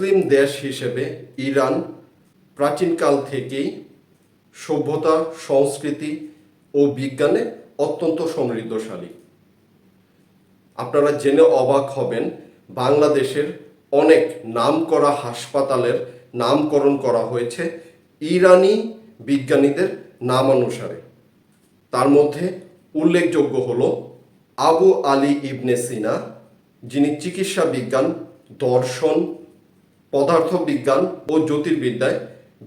মুসলিম দেশ হিসেবে ইরান প্রাচীনকাল থেকেই সভ্যতা, সংস্কৃতি ও বিজ্ঞানে অত্যন্ত সমৃদ্ধশালী। আপনারা জেনে অবাক হবেন, বাংলাদেশের অনেক নামকরা হাসপাতালের নামকরণ করা হয়েছে ইরানি বিজ্ঞানীদের নামানুসারে। তার মধ্যে উল্লেখযোগ্য হল আবু আলী ইবনে সিনা, যিনি চিকিৎসা বিজ্ঞান, দর্শন পদার্থবিজ্ঞান ও জ্যোতির্বিদ্যায়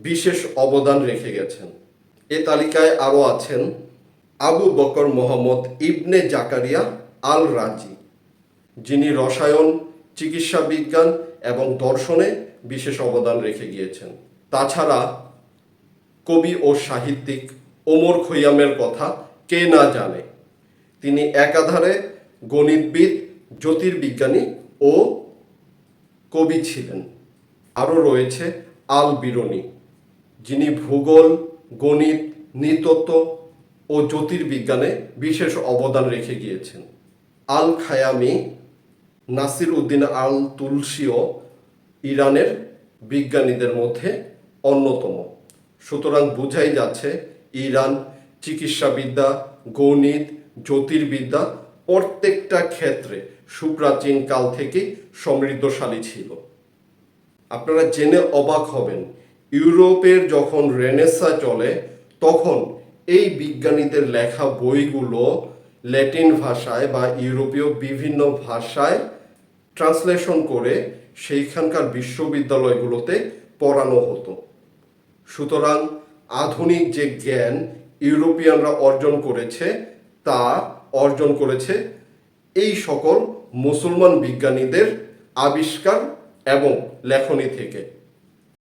বিশেষ অবদান রেখে গেছেন। এ তালিকায় আরও আছেন আবু বকর মোহাম্মদ ইবনে জাকারিয়া আল রাজি যিনি রসায়ন চিকিৎসা বিজ্ঞান এবং দর্শনে বিশেষ অবদান রেখে গিয়েছেন। তাছাড়া কবি ও সাহিত্যিক ওমর খৈয়ামের কথা কে না জানে, তিনি একাধারে গণিতবিদ, জ্যোতির্বিজ্ঞানী ও কবি ছিলেন। আরও রয়েছে আল বিরনি, যিনি ভূগোল, গণিত, নৃতত্ত্ব ও জ্যোতির্বিজ্ঞানে বিশেষ অবদান রেখে গিয়েছেন। আল খায়ামি, নাসির উদ্দিন আল তুলসিও ইরানের বিজ্ঞানীদের মধ্যে অন্যতম। সুতরাং বোঝাই যাচ্ছে, ইরান চিকিৎসাবিদ্যা, গণিত, জ্যোতির্বিদ্যা প্রত্যেকটা ক্ষেত্রে সুপ্রাচীন কাল থেকেই সমৃদ্ধশালী ছিল। আপনারা জেনে অবাক হবেন, ইউরোপের যখন রেনেসা চলে, তখন এই বিজ্ঞানীদের লেখা বইগুলো ল্যাটিন ভাষায় বা ইউরোপীয় বিভিন্ন ভাষায় ট্রান্সলেশন করে সেইখানকার বিশ্ববিদ্যালয়গুলোতে পড়ানো হতো। সুতরাং আধুনিক যে জ্ঞান ইউরোপিয়ানরা অর্জন করেছে, তা অর্জন করেছে এই সকল মুসলমান বিজ্ঞানীদের আবিষ্কার এবং লেখনী থেকে।